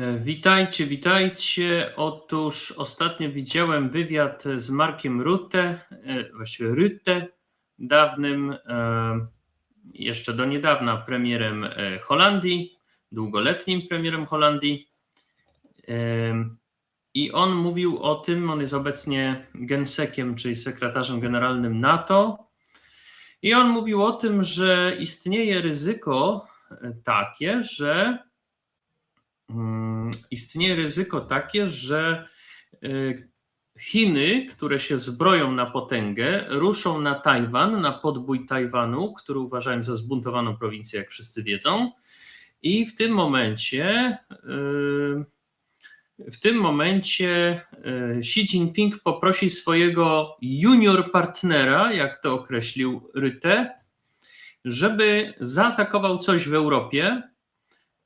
E, Witajcie, witajcie. Otóż ostatnio widziałem wywiad z Markiem Rutte, e, właściwie Rutte, dawnym, e, jeszcze do niedawna premierem Holandii, długoletnim premierem Holandii. I on mówił o tym, on jest obecnie gensekiem, czyli sekretarzem generalnym NATO. I on mówił o tym, że istnieje ryzyko takie, że istnieje ryzyko takie, że y, Chiny, które się zbroją na potęgę, ruszą na Tajwan, na podbój Tajwanu, który uważają za zbuntowaną prowincję, jak wszyscy wiedzą. I w tym momencie, y, w tym momencie y, Xi Jinping poprosi swojego junior partnera, jak to określił Ryte, żeby zaatakował coś w Europie,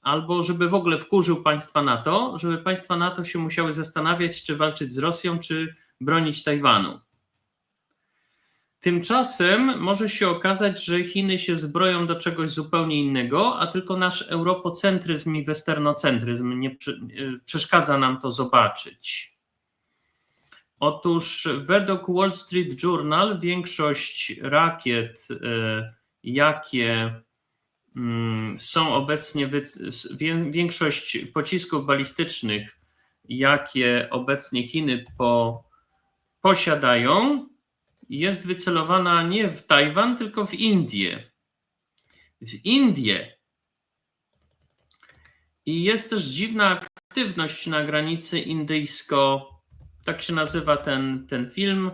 albo żeby w ogóle wkurzył państwa NATO, żeby państwa NATO się musiały zastanawiać, czy walczyć z Rosją, czy bronić Tajwanu. Tymczasem może się okazać, że Chiny się zbroją do czegoś zupełnie innego, a tylko nasz europocentryzm i westernocentryzm nie e, przeszkadza nam to zobaczyć. Otóż według Wall Street Journal większość rakiet, e, jakie są obecnie większość pocisków balistycznych, jakie obecnie Chiny po, posiadają, jest wycelowana nie w Tajwan, tylko w Indię. W Indię. I jest też dziwna aktywność na granicy indyjsko, tak się nazywa ten, ten film,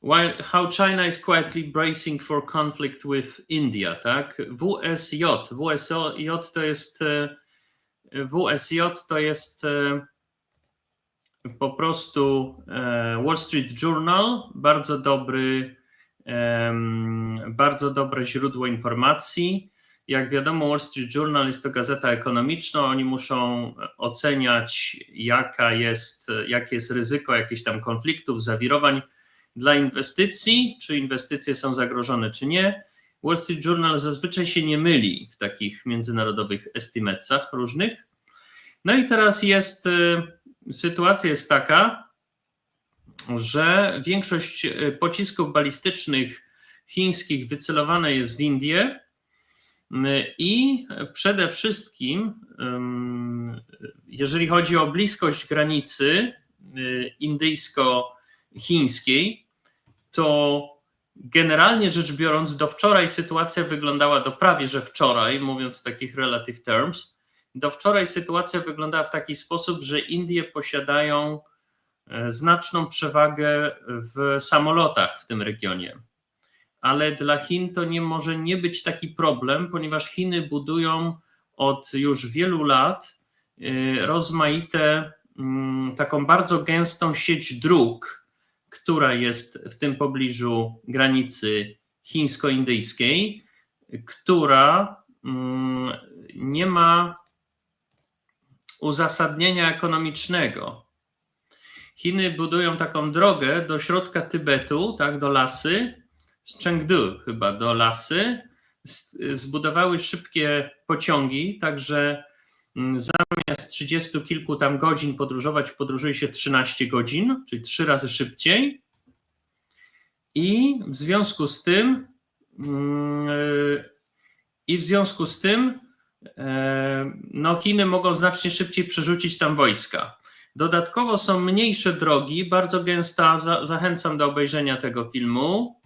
While, how China is quietly bracing for conflict with India, tak? WSJ. WSJ to jest e, WSJ to jest e, po prostu e, Wall Street Journal, bardzo dobry, bardzo dobre źródło informacji. Jak wiadomo, Wall Street Journal jest to gazeta ekonomiczna. Oni muszą oceniać, jaka jest, jakie jest ryzyko jakichś tam konfliktów, zawirowań dla inwestycji, czy inwestycje są zagrożone, czy nie. Wall Street Journal zazwyczaj się nie myli w takich międzynarodowych estimatesach różnych. No i teraz jest y, sytuacja jest taka, że większość y, pocisków balistycznych chińskich wycelowane jest w Indię y, i przede wszystkim, jeżeli chodzi o bliskość granicy y, indyjsko-chińskiej, to generalnie rzecz biorąc, do wczoraj sytuacja wyglądała do prawie że wczoraj, mówiąc w takich relative terms. Do wczoraj sytuacja wyglądała w taki sposób, że Indie posiadają e, znaczną przewagę w samolotach w tym regionie. Ale dla Chin to nie może nie być taki problem, ponieważ Chiny budują od już wielu lat e, rozmaite, mm, taką bardzo gęstą sieć dróg, która jest w tym pobliżu granicy chińsko-indyjskiej, która mm, nie ma uzasadnienia ekonomicznego. Chiny budują taką drogę do środka Tybetu, tak, do lasy, z Chengdu chyba do lasy. Zbudowały szybkie pociągi, także zamiast 30 kilku tam godzin podróżować, podróżuje się 13 godzin, czyli trzy razy szybciej. I w związku z tym, mm, yy, i w związku z tym, e, no Chiny mogą znacznie szybciej przerzucić tam wojska. Dodatkowo są mniejsze drogi, bardzo gęsta. Za, zachęcam do obejrzenia tego filmu.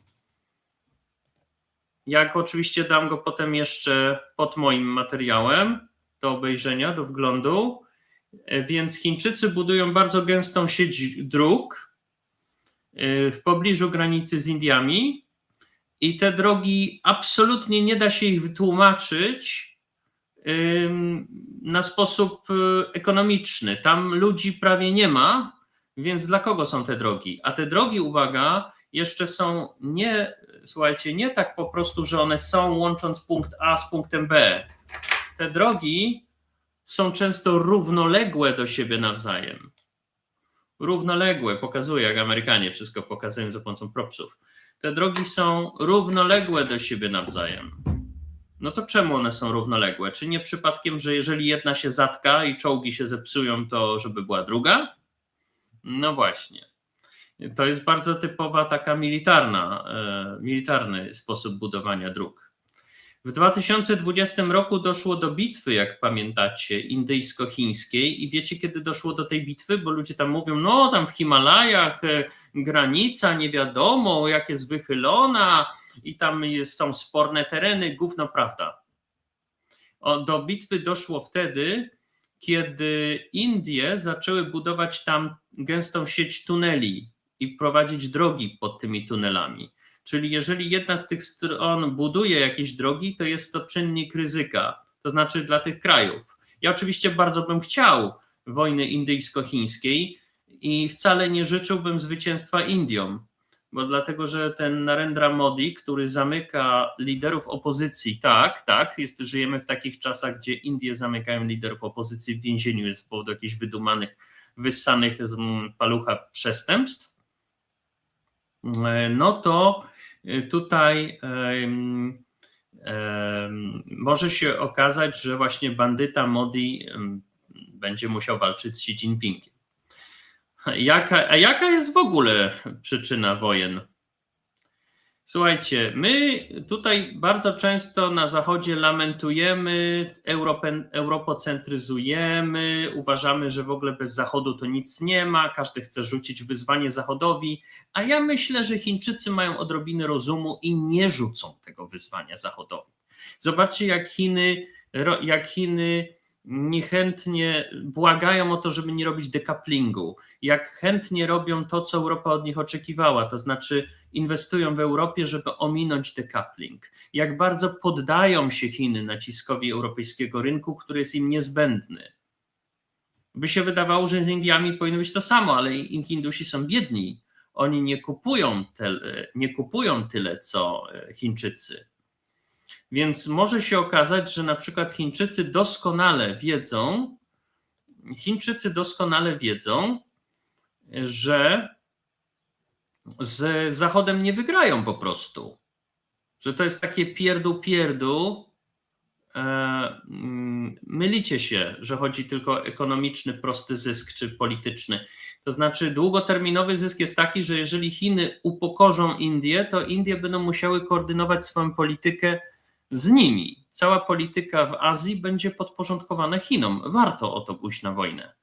Jak oczywiście dam go potem jeszcze pod moim materiałem do obejrzenia, do wglądu. E, Więc Chińczycy budują bardzo gęstą sieć dróg e, w pobliżu granicy z Indiami i te drogi absolutnie nie da się ich wytłumaczyć na sposób y, ekonomiczny. Tam ludzi prawie nie ma, więc dla kogo są te drogi? A te drogi, uwaga, jeszcze są nie, słuchajcie, nie tak po prostu, że one są łącząc punkt A z punktem B. Te drogi są często równoległe do siebie nawzajem. Równoległe, pokazuję, jak Amerykanie wszystko pokazują za pomocą propsów. Te drogi są równoległe do siebie nawzajem. No to czemu one są równoległe? Czy nie przypadkiem, że jeżeli jedna się zatka i czołgi się zepsują, to żeby była druga? No właśnie. To jest bardzo typowa taka militarna, e, militarny sposób budowania dróg. W 2020 roku doszło do bitwy, jak pamiętacie, indyjsko-chińskiej. I wiecie, kiedy doszło do tej bitwy? Bo ludzie tam mówią, no tam w Himalajach e, granica nie wiadomo, jak jest wychylona i tam jest, są sporne tereny. Gówno prawda. O, do bitwy doszło wtedy, kiedy Indie zaczęły budować tam gęstą sieć tuneli i prowadzić drogi pod tymi tunelami. Czyli jeżeli jedna z tych stron buduje jakieś drogi, to jest to czynnik ryzyka, to znaczy dla tych krajów. Ja oczywiście bardzo bym chciał wojny indyjsko-chińskiej i wcale nie życzyłbym zwycięstwa Indiom, bo dlatego, że ten Narendra Modi, który zamyka liderów opozycji, tak, tak, jest, żyjemy w takich czasach, gdzie Indie zamykają liderów opozycji w więzieniu z powodu jakichś wydumanych, wyssanych z palucha przestępstw, no to tutaj um, um, może się okazać, że właśnie bandyta Modi będzie musiał walczyć z Xi Jinpingiem. Jaka, a jaka jest w ogóle przyczyna wojen? Słuchajcie, my tutaj bardzo często na Zachodzie lamentujemy, europocentryzujemy, uważamy, że w ogóle bez Zachodu to nic nie ma, każdy chce rzucić wyzwanie Zachodowi, a ja myślę, że Chińczycy mają odrobinę rozumu i nie rzucą tego wyzwania Zachodowi. Zobaczcie, jak Chiny, jak Chiny niechętnie błagają o to, żeby nie robić decouplingu, jak chętnie robią to, co Europa od nich oczekiwała, to znaczy inwestują w Europie, żeby ominąć decoupling, jak bardzo poddają się Chiny naciskowi europejskiego rynku, który jest im niezbędny. By się wydawało, że z Indiami powinno być to samo, ale Hindusi są biedni. Oni nie kupują, te, nie kupują tyle, co Chińczycy więc może się okazać, że na przykład Chińczycy doskonale wiedzą, Chińczycy doskonale wiedzą, że z Zachodem nie wygrają po prostu. Że to jest takie pierdu pierdu. E, mm, mylicie się, że chodzi tylko o ekonomiczny, prosty zysk czy polityczny. To znaczy, długoterminowy zysk jest taki, że jeżeli Chiny upokorzą Indię, to Indie będą musiały koordynować swoją politykę z nimi. Cała polityka w Azji będzie podporządkowana Chinom. Warto o to pójść na wojnę.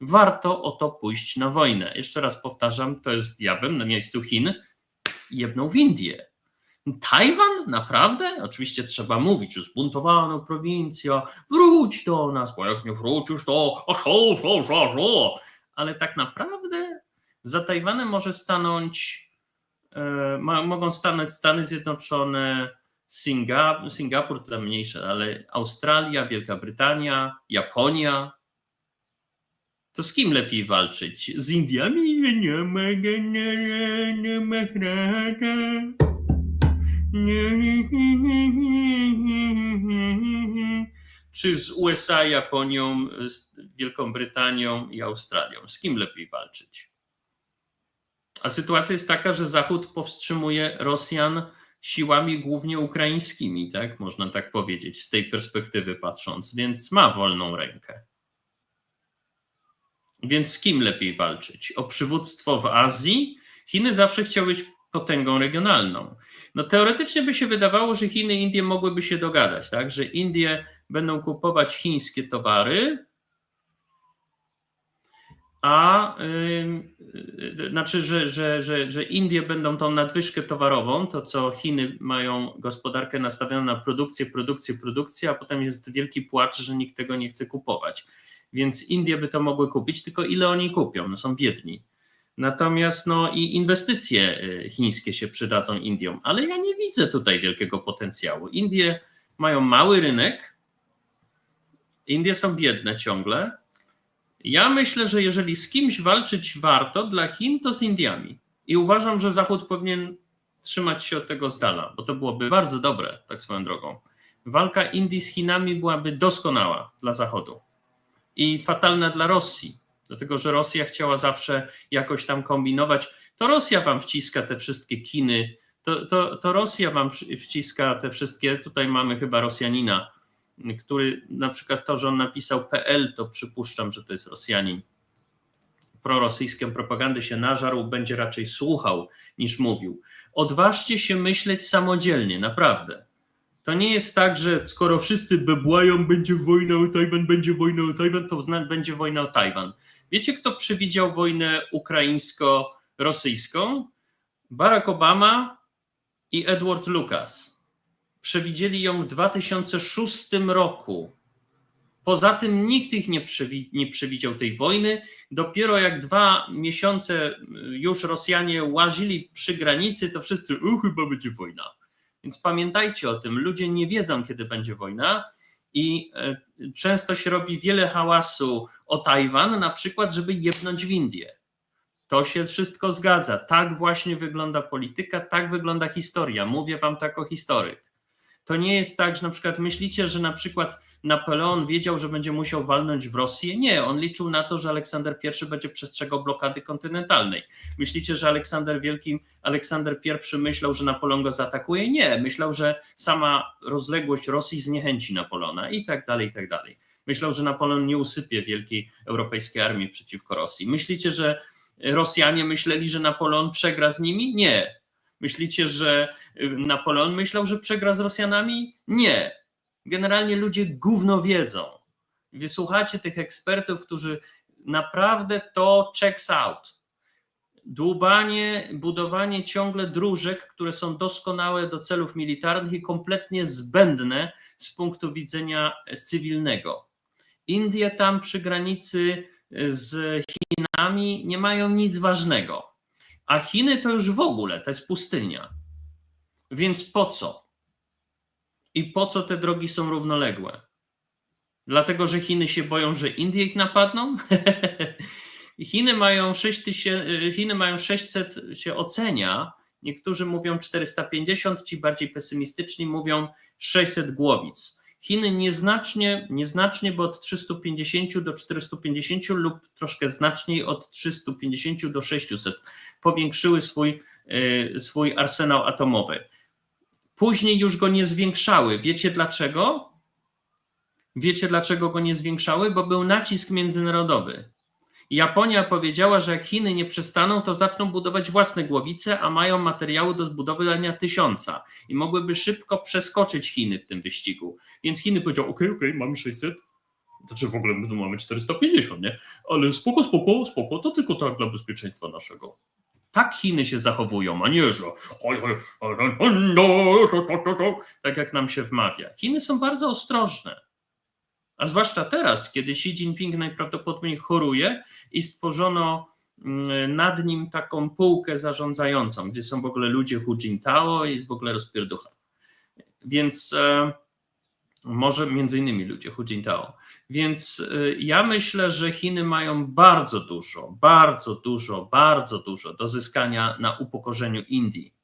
Warto o to pójść na wojnę. Jeszcze raz powtarzam, to jest ja na miejscu Chin jedną w Indię. Tajwan? Naprawdę? Oczywiście trzeba mówić, że zbuntowano prowincja, wróć do nas, bo jak nie wrócisz, to a szo, szo. Ale tak naprawdę za Tajwanem może stanąć, e, mogą stanąć Stany Zjednoczone, Singapur, Singapur to mniejsze, ale Australia, Wielka Brytania, Japonia. To z kim lepiej walczyć? Z Indiami? Nie ma Czy z USA, Japonią, Wielką Brytanią i Australią? Z kim lepiej walczyć? A sytuacja jest taka, że Zachód powstrzymuje Rosjan siłami głównie ukraińskimi, tak można tak powiedzieć, z tej perspektywy patrząc, więc ma wolną rękę. Więc z kim lepiej walczyć? O przywództwo w Azji? Chiny zawsze chciały być potęgą regionalną. No teoretycznie by się wydawało, że Chiny i Indie mogłyby się dogadać, tak, że Indie będą kupować chińskie towary, a znaczy, że, że, że, że Indie będą tą nadwyżkę towarową, to co Chiny mają gospodarkę nastawioną na produkcję, produkcję, produkcję, a potem jest wielki płacz, że nikt tego nie chce kupować. Więc Indie by to mogły kupić, tylko ile oni kupią? No są biedni. Natomiast no i inwestycje y, chińskie się przydadzą Indiom, ale ja nie widzę tutaj wielkiego potencjału. Indie mają mały rynek, Indie są biedne ciągle, ja myślę, że jeżeli z kimś walczyć warto dla Chin, to z Indiami. I uważam, że Zachód powinien trzymać się od tego z dala, bo to byłoby bardzo dobre, tak swoją drogą. Walka Indii z Chinami byłaby doskonała dla Zachodu i fatalna dla Rosji, dlatego że Rosja chciała zawsze jakoś tam kombinować. To Rosja wam wciska te wszystkie kiny To, to, to Rosja wam wciska te wszystkie. Tutaj mamy chyba Rosjanina, który na przykład to, że on napisał PL, to przypuszczam, że to jest Rosjanin. Prorosyjską propagandę się nażarł, będzie raczej słuchał niż mówił. Odważcie się myśleć samodzielnie, naprawdę. To nie jest tak, że skoro wszyscy bebłają, będzie wojna o Tajwan, będzie wojna o Tajwan, to będzie wojna o Tajwan. Wiecie, kto przewidział wojnę ukraińsko-rosyjską? Barack Obama i Edward Lucas. Przewidzieli ją w 2006 roku. Poza tym nikt ich nie, przewi- nie przewidział tej wojny. Dopiero jak dwa miesiące y, już Rosjanie łazili przy granicy, to wszyscy, u, chyba będzie wojna. Więc pamiętajcie o tym, ludzie nie wiedzą, kiedy będzie wojna i e, często się robi wiele hałasu o Tajwan, na przykład, żeby jebnąć w Indię. To się wszystko zgadza. Tak właśnie wygląda polityka, tak wygląda historia. Mówię wam tak o historyk. To nie jest tak, że na przykład myślicie, że na przykład Napoleon wiedział, że będzie musiał walnąć w Rosję. Nie, on liczył na to, że Aleksander I będzie przestrzegał blokady kontynentalnej. Myślicie, że Aleksander Wielki, Aleksander I myślał, że Napoleon go zaatakuje? Nie, myślał, że sama rozległość Rosji zniechęci Napoleona i tak dalej, i tak dalej. Myślał, że Napoleon nie usypie wielkiej europejskiej armii przeciwko Rosji. Myślicie, że Rosjanie myśleli, że Napoleon przegra z nimi? Nie. Myślicie, że y, Napoleon myślał, że przegra z Rosjanami? Nie. Generalnie ludzie gówno wiedzą. Wysłuchacie tych ekspertów, którzy naprawdę to checks out. Dłubanie, budowanie ciągle dróżek, które są doskonałe do celów militarnych i kompletnie zbędne z punktu widzenia cywilnego. Indie tam przy granicy z Chinami nie mają nic ważnego. A Chiny to już w ogóle, to jest pustynia. Więc po co? I po co te drogi są równoległe? Dlatego, że Chiny się boją, że Indie ich napadną? Chiny mają 6 tysięcy, Chiny mają 600 się ocenia. Niektórzy mówią 450, ci bardziej pesymistyczni mówią 600 głowic. Chiny nieznacznie, nieznacznie, bo od 350 do 450 lub troszkę znaczniej od 350 do 600 powiększyły swój, y, swój arsenał atomowy. Później już go nie zwiększały. Wiecie dlaczego? Wiecie dlaczego go nie zwiększały? Bo był nacisk międzynarodowy. Japonia powiedziała, że jak Chiny nie przestaną, to zaczną budować własne głowice, a mają materiały do zbudowania tysiąca i mogłyby szybko przeskoczyć Chiny w tym wyścigu. Więc Chiny powiedział: OK, OK, mamy 600. Znaczy w ogóle my tu mamy 450, nie? Ale spoko, spoko, spoko, to tylko tak dla bezpieczeństwa naszego. Tak Chiny się zachowują, a nie, że tak jak nam się wmawia. Chiny są bardzo ostrożne. A zwłaszcza teraz, kiedy Xi Jinping najprawdopodobniej choruje i stworzono mm, nad nim taką półkę zarządzającą, gdzie są w ogóle ludzie Hu Jintao i jest w ogóle rozpierducha. Więc e, może między innymi ludzie Hu Jintao. Więc e, ja myślę, że Chiny mają bardzo dużo, bardzo dużo, bardzo dużo do zyskania na upokorzeniu Indii.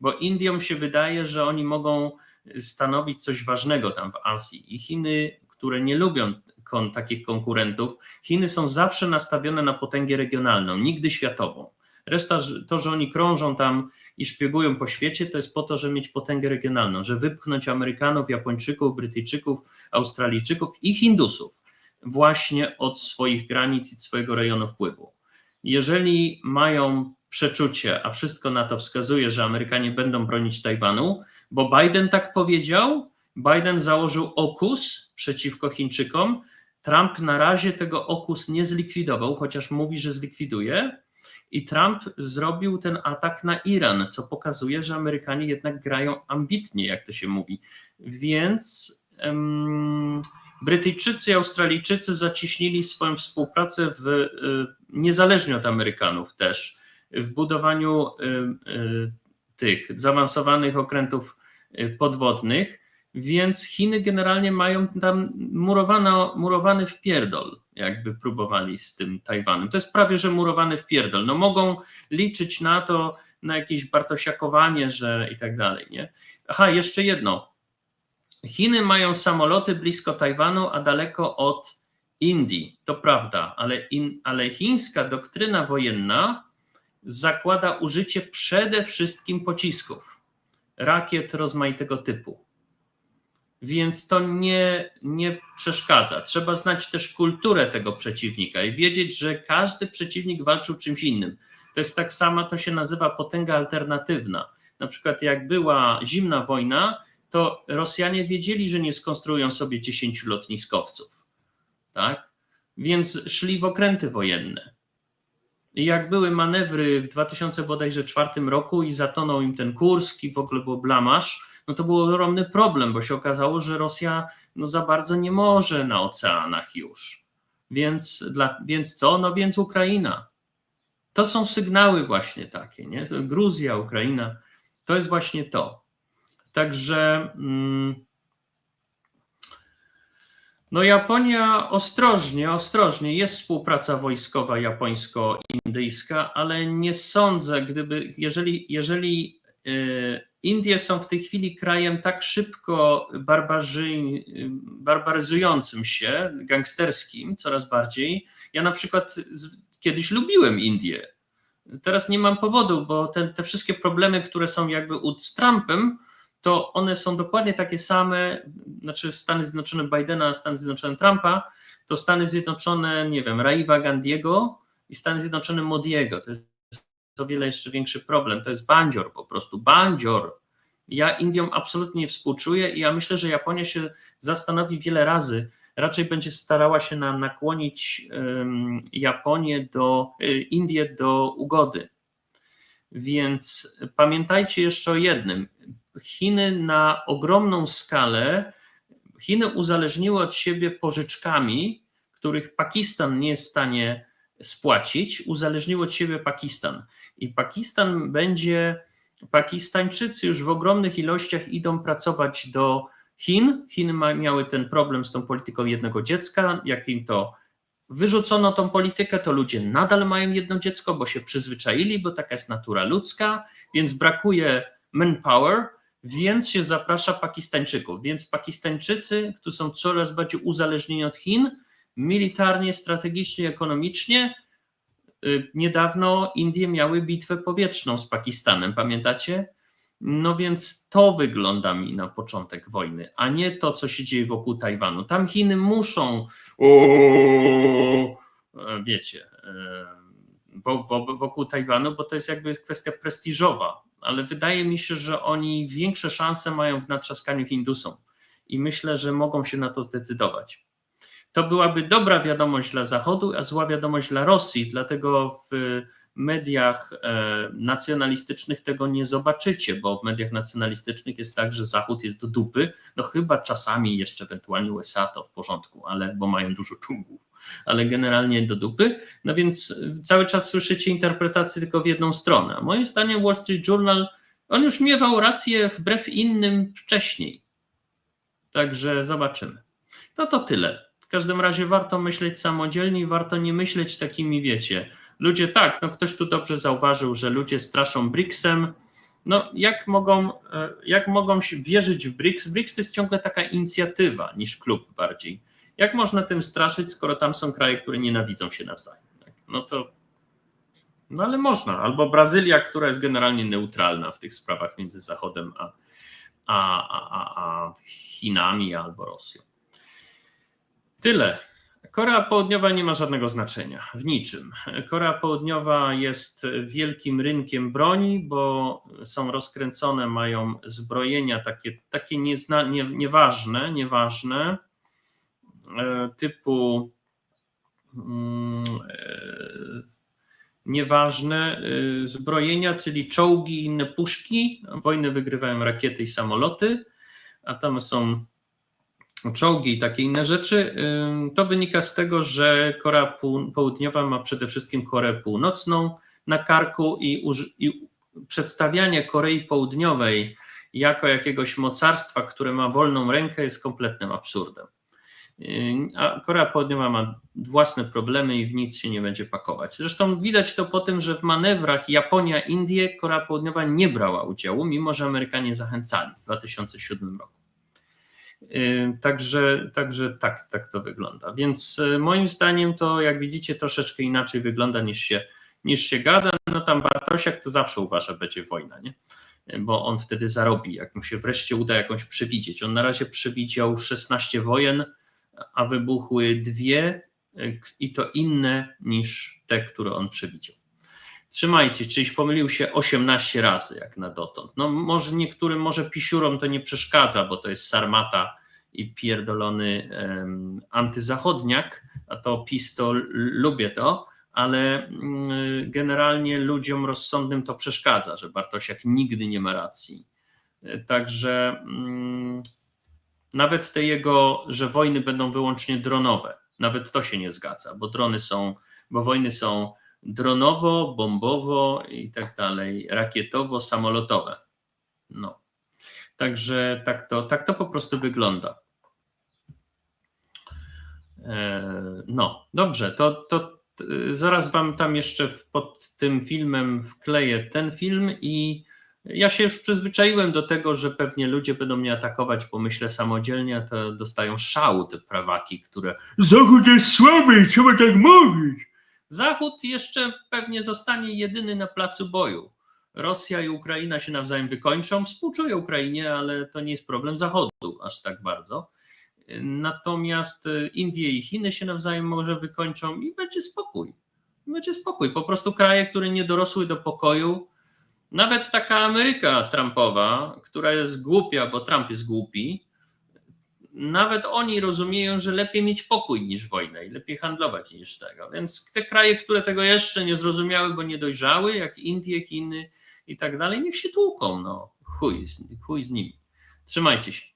Bo Indiom się wydaje, że oni mogą stanowić coś ważnego tam w Azji i Chiny które nie lubią kon, takich konkurentów, Chiny są zawsze nastawione na potęgę regionalną, nigdy światową. Reszta, to, że oni krążą tam i szpiegują po świecie, to jest po to, żeby mieć potęgę regionalną, żeby wypchnąć Amerykanów, Japończyków, Brytyjczyków, Australijczyków i Hindusów właśnie od swoich granic i swojego rejonu wpływu. Jeżeli mają przeczucie, a wszystko na to wskazuje, że Amerykanie będą bronić Tajwanu, bo Biden tak powiedział, Biden założył okus przeciwko Chińczykom. Trump na razie tego okus nie zlikwidował, chociaż mówi, że zlikwiduje. I Trump zrobił ten atak na Iran, co pokazuje, że Amerykanie jednak grają ambitnie, jak to się mówi. Więc um, Brytyjczycy i Australijczycy zaciśnili swoją współpracę w, y, niezależnie od Amerykanów też w budowaniu y, y, tych zaawansowanych okrętów podwodnych więc Chiny generalnie mają tam murowano, murowany wpierdol, jakby próbowali z tym Tajwanem. To jest prawie, że murowany wpierdol. No mogą liczyć na to, na jakieś bartosiakowanie, że i tak dalej, nie? Aha, jeszcze jedno. Chiny mają samoloty blisko Tajwanu, a daleko od Indii. To prawda, ale, in, ale chińska doktryna wojenna zakłada użycie przede wszystkim pocisków, rakiet rozmaitego typu. Więc to nie, nie przeszkadza. Trzeba znać też kulturę tego przeciwnika i wiedzieć, że każdy przeciwnik walczył czymś innym. To jest tak samo, to się nazywa potęga alternatywna. Na przykład, jak była zimna wojna, to Rosjanie wiedzieli, że nie skonstruują sobie 10 lotniskowców. Tak? Więc szli w okręty wojenne. I jak były manewry w 2004 roku i zatonął im ten Kursk i w ogóle był blamasz, no to był ogromny problem, bo się okazało, że Rosja no za bardzo nie może na oceanach już. Więc, dla, więc co? No więc Ukraina. To są sygnały właśnie takie, nie? Gruzja, Ukraina, to jest właśnie to. Także mm, no Japonia ostrożnie, ostrożnie. Jest współpraca wojskowa japońsko-indyjska, ale nie sądzę, gdyby, jeżeli, jeżeli y, Indie są w tej chwili krajem tak szybko barbaryzującym się, gangsterskim coraz bardziej. Ja na przykład kiedyś lubiłem Indie. Teraz nie mam powodu, bo te, te wszystkie problemy, które są jakby z Trumpem, to one są dokładnie takie same, znaczy Stany Zjednoczone Bidena, Stany Zjednoczone Trumpa, to Stany Zjednoczone, nie wiem, Raiva Gandiego i Stany Zjednoczone Modiego. To jest o wiele jeszcze większy problem. To jest bandzior po prostu, bandzior. Ja Indiom absolutnie nie współczuję i ja myślę, że Japonia się zastanowi wiele razy. Raczej będzie starała się nakłonić Japonię do, y, Indię do ugody. Więc pamiętajcie jeszcze o jednym. Chiny na ogromną skalę, Chiny uzależniły od siebie pożyczkami, których Pakistan nie jest w stanie spłacić, uzależniły od siebie Pakistan. I Pakistan będzie, Pakistańczycy już w ogromnych ilościach idą pracować do Chin. Chiny ma, miały ten problem z tą polityką jednego dziecka, jak im to wyrzucono tą politykę, to ludzie nadal mają jedno dziecko, bo się przyzwyczaili, bo taka jest natura ludzka, więc brakuje manpower, więc się zaprasza Pakistańczyków. Więc Pakistańczycy, którzy są coraz bardziej uzależnieni od Chin, militarnie, strategicznie, ekonomicznie, y, niedawno Indie miały bitwę powietrzną z Pakistanem, pamiętacie? No więc to wygląda mi na początek wojny, a nie to, co się dzieje wokół Tajwanu. Tam Chiny muszą, o, wiecie, e, wokół Tajwanu, bo to jest jakby kwestia prestiżowa ale wydaje mi się, że oni większe szanse mają w natrzaskaniu Hindusom i myślę, że mogą się na to zdecydować. To byłaby dobra wiadomość dla Zachodu, a zła wiadomość dla Rosji, dlatego w mediach e, nacjonalistycznych tego nie zobaczycie, bo w mediach nacjonalistycznych jest tak, że Zachód jest do dupy, no chyba czasami jeszcze ewentualnie USA to w porządku, ale bo mają dużo czołgów, ale generalnie do dupy. No więc cały czas słyszycie interpretację tylko w jedną stronę. A moim zdaniem Wall Street Journal, on już miewał rację wbrew innym wcześniej. Także zobaczymy. No to tyle. Każdym razie warto myśleć samodzielnie i warto nie myśleć takimi, wiecie, ludzie tak, no ktoś tu dobrze zauważył, że ludzie straszą BRICS-em. No jak mogą, e, jak mogą wierzyć w BRICS? BRICS to jest ciągle taka inicjatywa niż klub bardziej. Jak można tym straszyć, skoro tam są kraje, które nienawidzą się nawzajem? Tak? No to, no ale można. Albo Brazylia, która jest generalnie neutralna w tych sprawach między Zachodem a, a, a, a Chinami albo Rosją. Tyle. Korea Południowa nie ma żadnego znaczenia w niczym. Korea Południowa jest wielkim rynkiem broni, bo są rozkręcone, mają zbrojenia takie, takie niezna, nie, nieważne, nieważne, e, typu mm, e, nieważne e, zbrojenia, czyli czołgi i inne puszki. Wojny wygrywają rakiety i samoloty, a tam są czołgi i takie inne rzeczy, to wynika z tego, że Korea Południowa ma przede wszystkim Koreę Północną na karku i, i przedstawianie Korei Południowej jako jakiegoś mocarstwa, które ma wolną rękę, jest kompletnym absurdem. A Korea Południowa ma własne problemy i w nic się nie będzie pakować. Zresztą widać to po tym, że w manewrach Japonia-Indie Korea Południowa nie brała udziału, mimo że Amerykanie zachęcali w 2007 roku. Także, także tak, tak to wygląda. Więc e, moim zdaniem to, jak widzicie, troszeczkę inaczej wygląda niż się, niż się gada, no tam Bartosiak to zawsze uważa, będzie wojna, nie? Bo on wtedy zarobi, jak mu się wreszcie uda jakąś przewidzieć. On na razie przewidział 16 wojen, a wybuchły dwie i to inne niż te, które on przewidział. Trzymajcie, czyś pomylił się 18 razy, jak na dotąd. No może niektórym, może pisiurom to nie przeszkadza, bo to jest sarmata i pierdolony um, antyzachodniak, a to PiS to l- lubię to, ale mm, generalnie ludziom rozsądnym to przeszkadza, że Bartosiak nigdy nie ma racji. Także mm, nawet te jego, że wojny będą wyłącznie dronowe, nawet to się nie zgadza, bo drony są, bo wojny są dronowo, bombowo i tak dalej, rakietowo, samolotowe. No. Także tak to, tak to po prostu wygląda. No, dobrze, to, to zaraz Wam tam jeszcze pod tym filmem wkleję ten film i ja się już przyzwyczaiłem do tego, że pewnie ludzie będą mnie atakować, bo myślę samodzielnie, to dostają szału te prawaki, które Zachód jest słaby, trzeba tak mówić. Zachód jeszcze pewnie zostanie jedyny na placu boju. Rosja i Ukraina się nawzajem wykończą. Współczuję Ukrainie, ale to nie jest problem Zachodu aż tak bardzo. Natomiast Indie i Chiny się nawzajem może wykończą i będzie spokój. Będzie spokój. Po prostu kraje, które nie dorosły do pokoju, nawet taka Ameryka Trumpowa, która jest głupia, bo Trump jest głupi, nawet oni rozumieją, że lepiej mieć pokój niż wojnę i lepiej handlować niż tego. Więc te kraje, które tego jeszcze nie zrozumiały, bo nie dojrzały, jak Indie, Chiny i tak dalej, niech się tłuką. No, chuj z, chuj z nimi. Trzymajcie się.